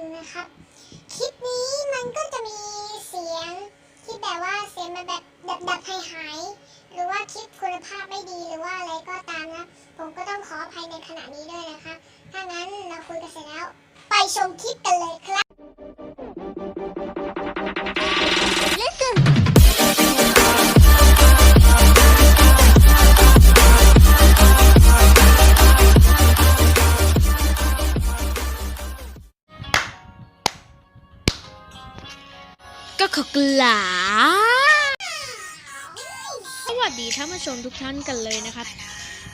นึ่งนะครับ คลิปนี้มันก็จะมีเสียงที่แบบว่าเสียงมันแบบดับดับหายหายๆหรือว่าคลิปคุณภาพไม่ดีหรือว่าอะไรก็ตามนะ ผมก็ต้องขออภัยในขณะนี้ด้วยนะคะ ถ้างั้นเราคุยกันเสร็จแล้ว ไปชมคลิปกันเลยครับ ก็ขอกลาสวัสดีท่านผู้ชมทุกท่านกันเลยนะครับ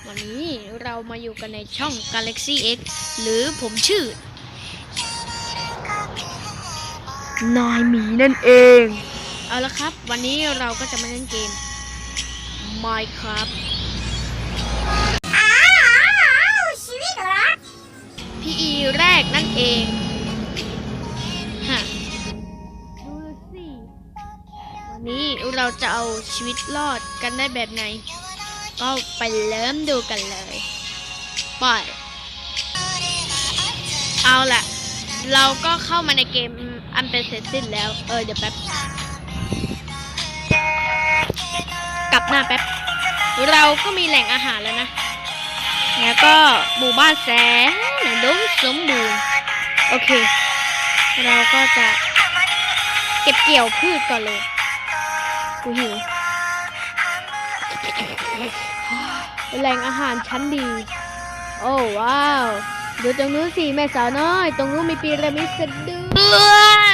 วันนี้เรามาอยู่กันในช่อง Galaxy X หรือผมชื่อ นายหมีนั่นเอง เอาละครับ วันนี้เราก็จะมาเล่นเกม Minecraft อ้าวชีวิตรัก PE แรกนั่นเอง เราจะเอาชีวิตรอดกันได้แบบไหน ก็ไปเริ่มดูกันเลยไปเอาละเราก็เข้ามาในเกมอันเป็นเสร็จสิ้นแล้ว เออเดี๋ยวแป๊บ กลับหน้าแป๊บ เราก็มีแหล่งอาหารแล้วนะ แล้วก็หมู่บ้านแสนอุดมสมบูรณ์ โอเค เราก็จะเก็บเกี่ยวพืชก่อนเลย กูหิวแหล่งอาหารชั้นดี โอ้ว้าว ดูตรงนู้นสิแม่สาวน้อย ตรงนู้นมีปีระมิดสะด้วย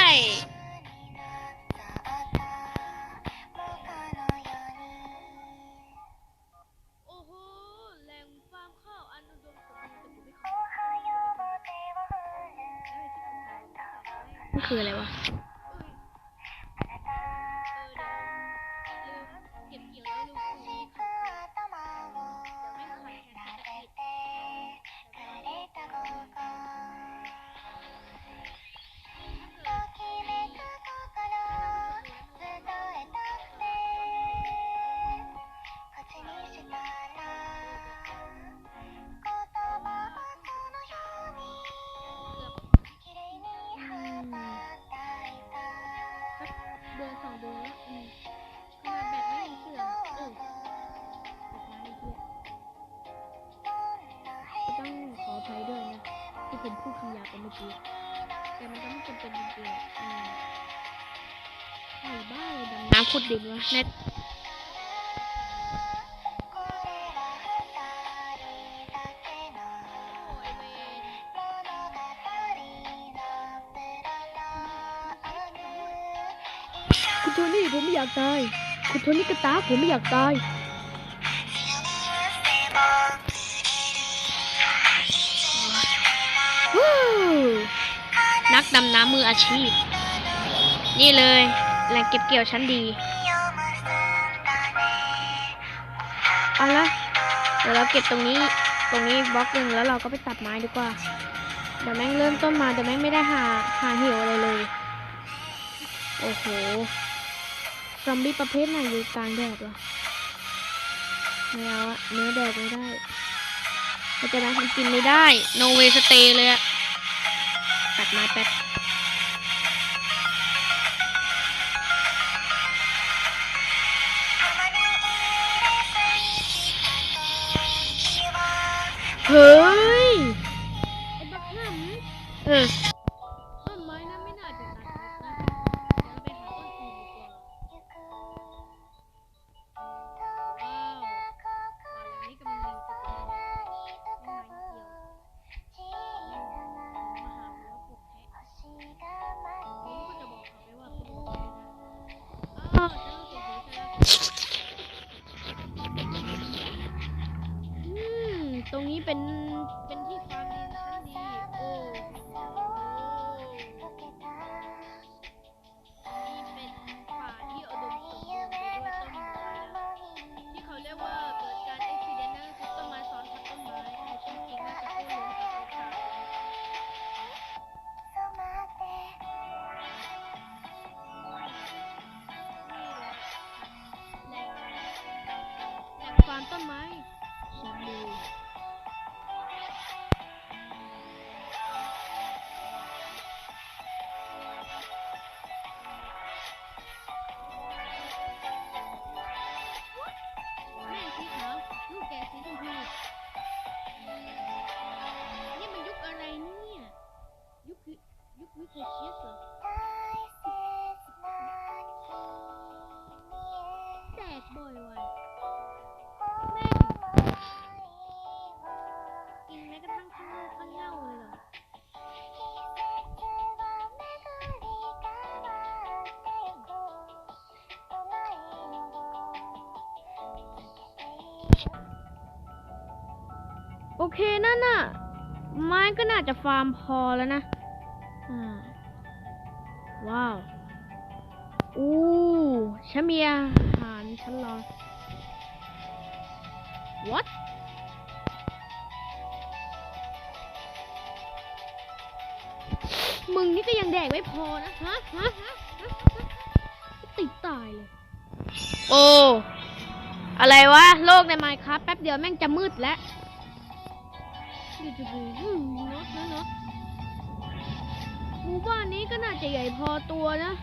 กี้แต่มันก็ไม่จำเป็นจริงๆอืมใครบ้าเลยดำน้ำขุดดินวะเน็ตคุณโทนี่ผมไม่อยากตาย คุณโทนี่กระตาผมไม่อยากตาย นักดำน้ำมืออาชีพ นี่เลยแหล่งเก็บเกี่ยวชั้นดีเอาละเดี๋ยวเราเก็บตรงนี้ตรงนี้บล็อกหนึ่งแล้วเราก็ไปตัดไม้ดีกว่าเดี๋ยวแม่งเริ่มต้นมาเดี๋ยวแม่งไม่ได้หาหาเหี้ยวอะไรเลย โอ้โหซอมบี้ประเภทไหนอยู่กลางแดดวะไม่เอาอะเนื้อแดดไม่ได้เราะฉะนั้นมันกินไม่ได้ no way stay เลยอะ ตัดไม้แป๊บเฮ้ยไอ้ เคนั่นน่ะ ไม้ก็น่าจะฟาร์มพอแล้วนะว้าว อู้ฉันมีอาหารฉันรอ what มึงนี่ก็ยังแดกไม่พอนะฮะฮะฮะติดตายเลย โอ้ อะไรวะ โลกในไมค์ครับ แป๊บเดียวแม่งจะมืดแล้ว จะดูเนะเนาะหมู่บ้านนี้ก็น่าจะใหญ่พอตัวนะ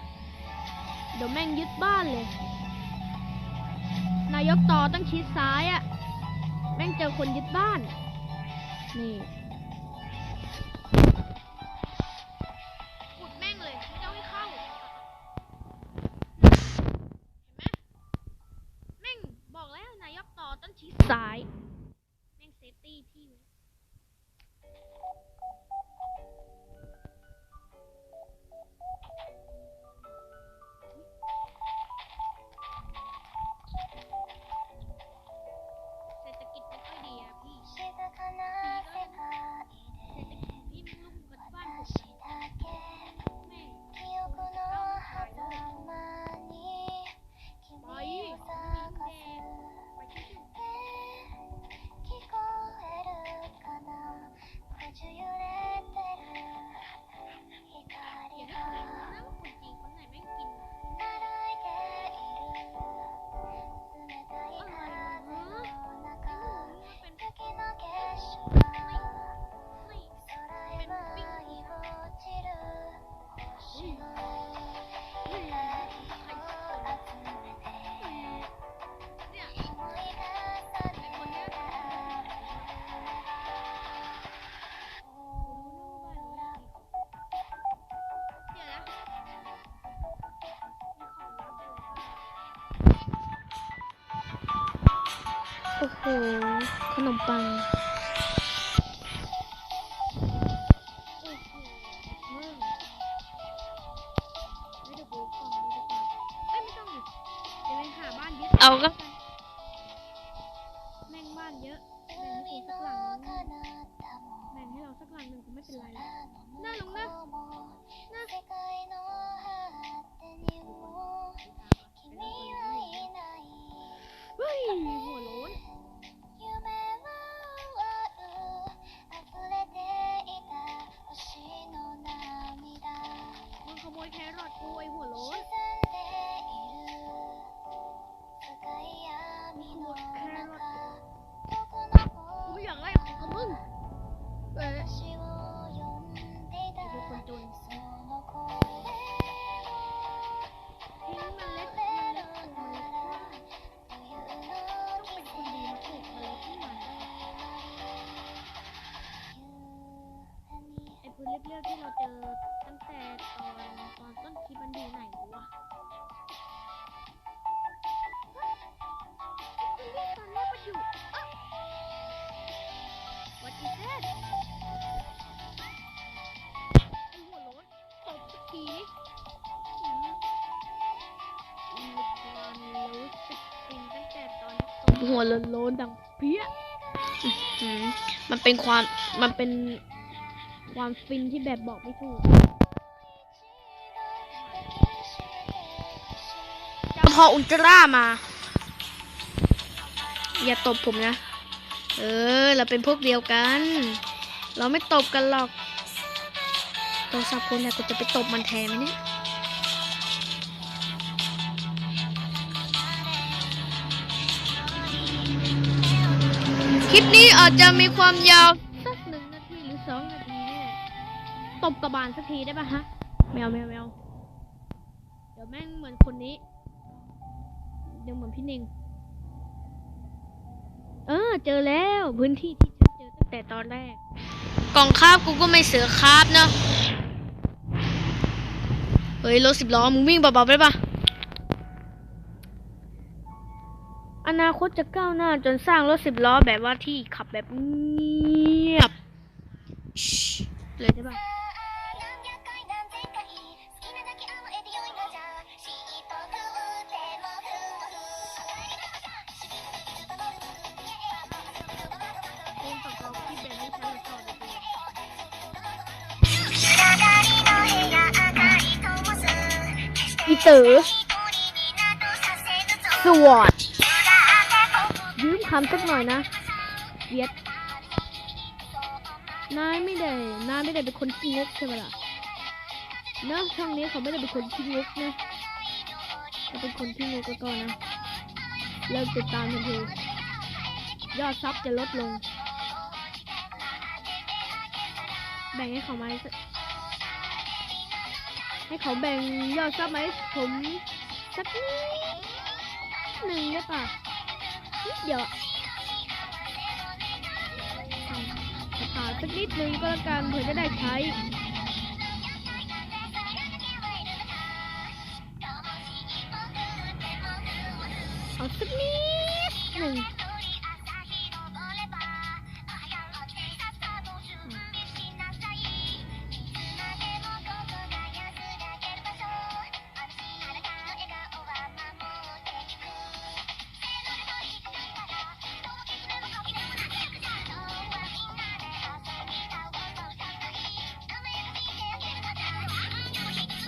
เดี๋ยวแม่งยึดบ้านเลย นายกต่อต้องชิดซ้ายอะ่ะ แม่งเจอคนยึดบ้าน นี่ โอ้โห หัวโลนๆดังเพี้ยมันเป็นความมันเป็นความฟินที่แบบบอกไม่ถูกจำพออุลตร้ามา อย่าตบผมนะ เออ เราเป็นพวกเดียวกัน เราไม่ตบกันหรอกโทรศัพท์คุณเนี่ยกูจะไปตบมันแทนไหมเนี่ย ลิปนี้อาจจะมีความยาวสักหนึ่งนาทีหรือสองนาทีนี่แหละตบกระบาลสักทีได้ปะฮะ แมวแมวแมวเดี๋ยวแม่งเหมือนคนนี้ เดี๋ยวเหมือนพี่เน่งเออ เจอแล้วพื้นที่ที่ฉันเจอตั้งแต่ตอนแรก กล่องคาบกูก็ไม่เสือคาบเนาะเฮ้ยรถสิบล้อมึงวิ่งเบาๆได้ปะ อนาคตจะก้าวหน้าจนสร้างรถสิบล้อแบบว่าที่ขับแบบเงียบเลยใช่ปะเพลงประกอบที่แบบนี้ฉันละชอบเลยอีเต๋อสวอตยืมคำสักหน่อยนะเวียดนายไม่ได้ นายไม่ได้เป็นคนขี้งกใช่ไหมล่ะเนอะช่องนี้เขาไม่ได้เป็นคนขี้งกนะถ้าเป็นคนขี้งกก็นนะ เลิกติดตามทันทียอดซับจะลดลง แบ่งให้เขาไหมให้เขาแบ่งยอดซับไหมผมสักนิดหนึ่งได้ปะนิดเดียวอะ สักนิดหนึ่งก็แล้วกันเผื่อจะได้ใช้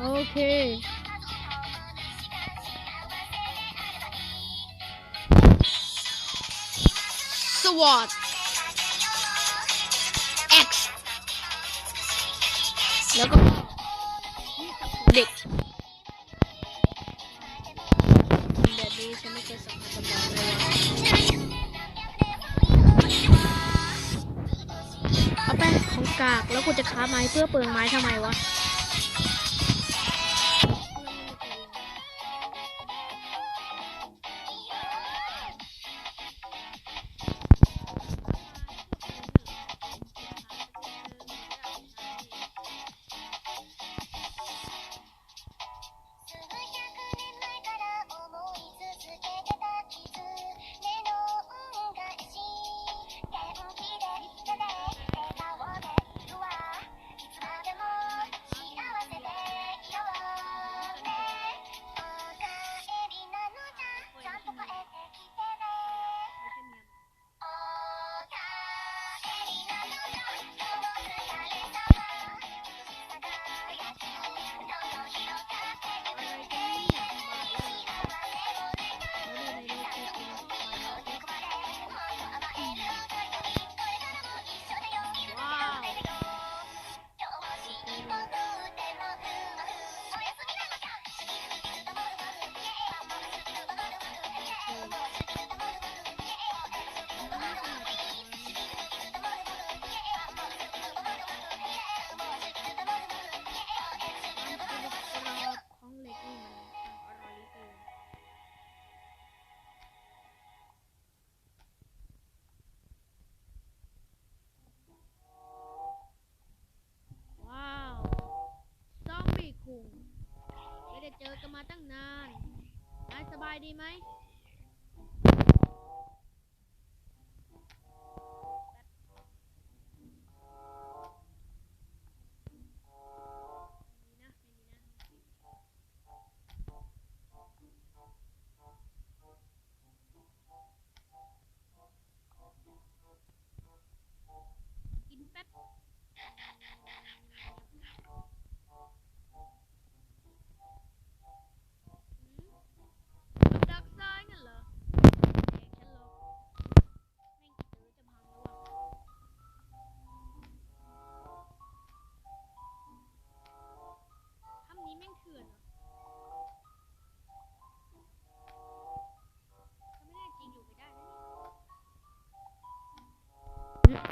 โอเค สวอต X แล้วก็เด็กแบบนี้ฉันไม่เคยสัมผัสมาก่อนเลยว่ะเอาไปของกากแล้วกูจะค้าไม้เพื่อเปลืองไม้ทำไมวะ ดีไหม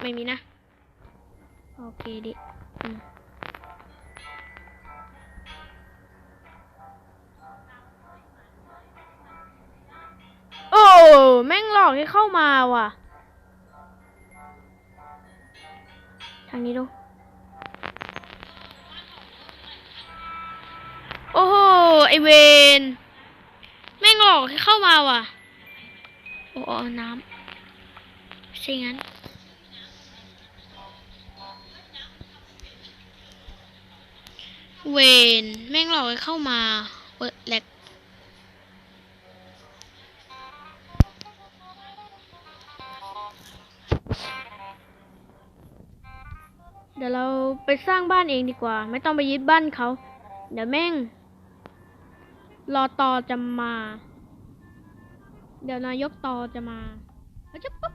ไม่มีนะ โอเคดิโอ้แม่งหลอกให้เข้ามาว่ะ ทางนี้ดู โอ้โห ไอเวนแม่งหลอกให้เข้ามาว่ะ โอ้น้ำใช่งั้น เวนแม่งหลอกให้เข้ามาเปิดแหลกเดี๋ยวเราไปสร้างบ้านเองดีกว่า ไม่ต้องไปยึดบ้านเขา เดี๋ยวแม่ง รอต่อจะมา เดี๋ยวนายกต่อจะมาเขาจะปุ๊บ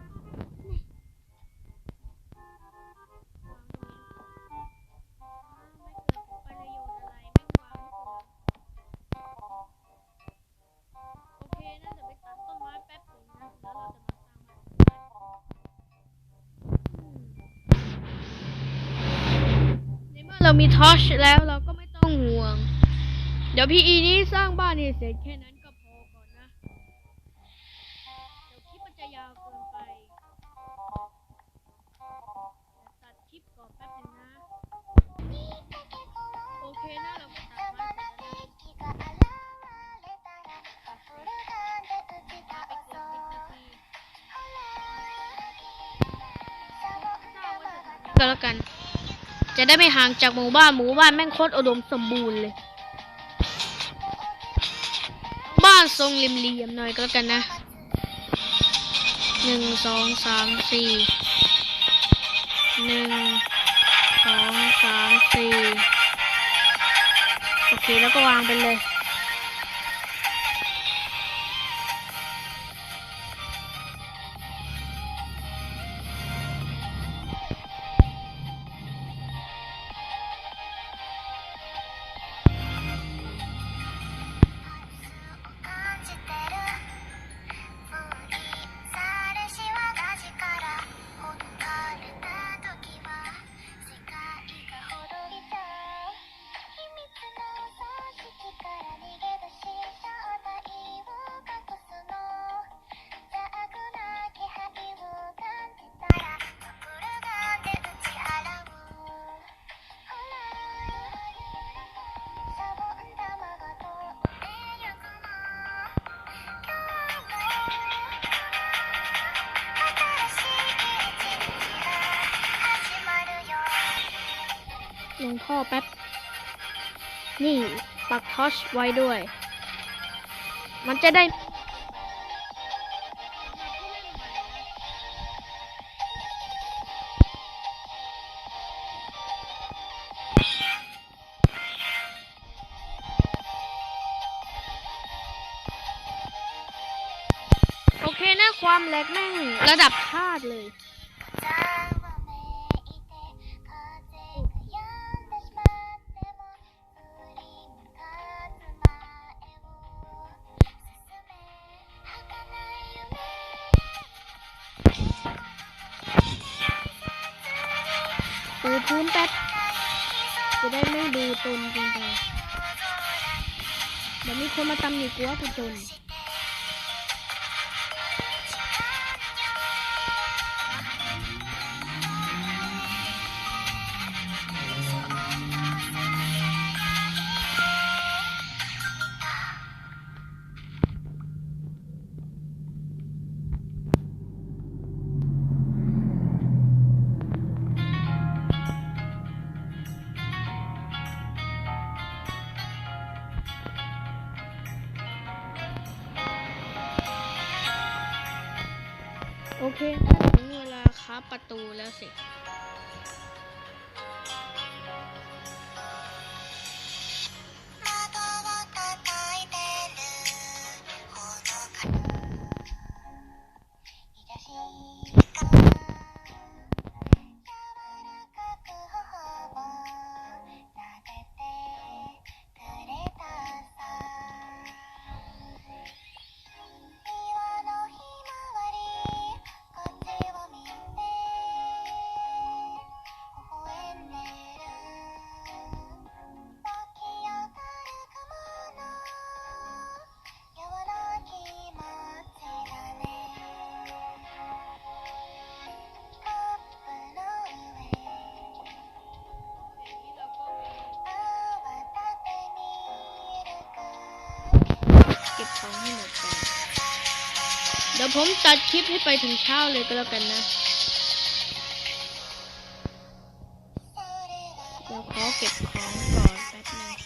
มื่อเรามีทอชแล้วเราก็ไม่ต้องห่วง เดี๋ยวพี่อีนี้สร้างบ้านนี่เสร็จแค่นั้นก็พอก่อนนะ เดี๋ยวคลิปมันจะยาวเกินไปเดี๋ยวตัดคลิปก่อนแป๊บหนึงนะ โอเคนะเราก็ตัดมาเสร็จแล้วนะไปเกือบสิบนาทีก็แล้วกัน จะได้ไม่ห่างจากหมู่บ้านหมู่บ้านแม่งโคตรอุดมสมบูรณ์เลย บ้านทรงเหลี่ยมๆหน่อยก็แล้วกันนะหนึ่งสองสามสี่หนึ่งสองสามสี่โอเคแล้วก็วางไปเลย ท่อแป๊บ นี่ปักทอชไว้ด้วย มันจะได้ โอเคนะความแรงแม่งระดับชาติเลย ดูตนเกินไปเดี๋ยวมีคนมาตำหนิกูว่ากูจน ผมตัดคลิปให้ไปถึงเช้าเลยก็แล้วกันนะเดี๋ยวขอเก็บของก่อนแป๊บนึง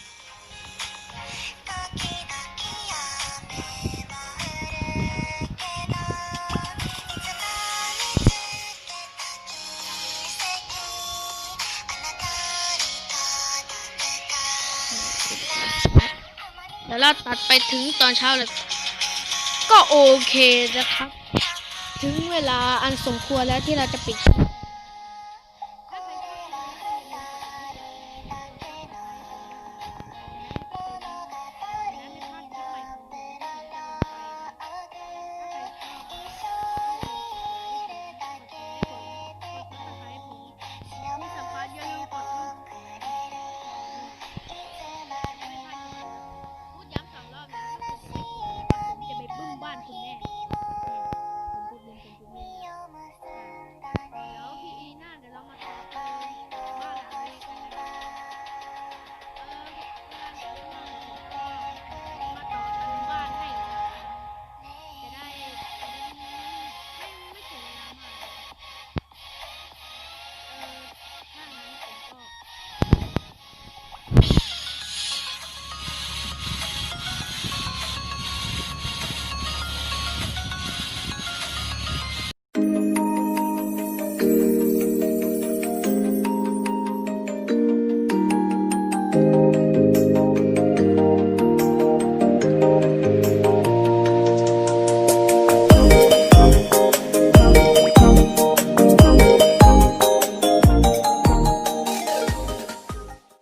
เดี๋ยวเราตัดไปถึงตอนเช้าเลย ก็โอเคนะครับ ถึงเวลาอันสมควรแล้วที่เราจะปิด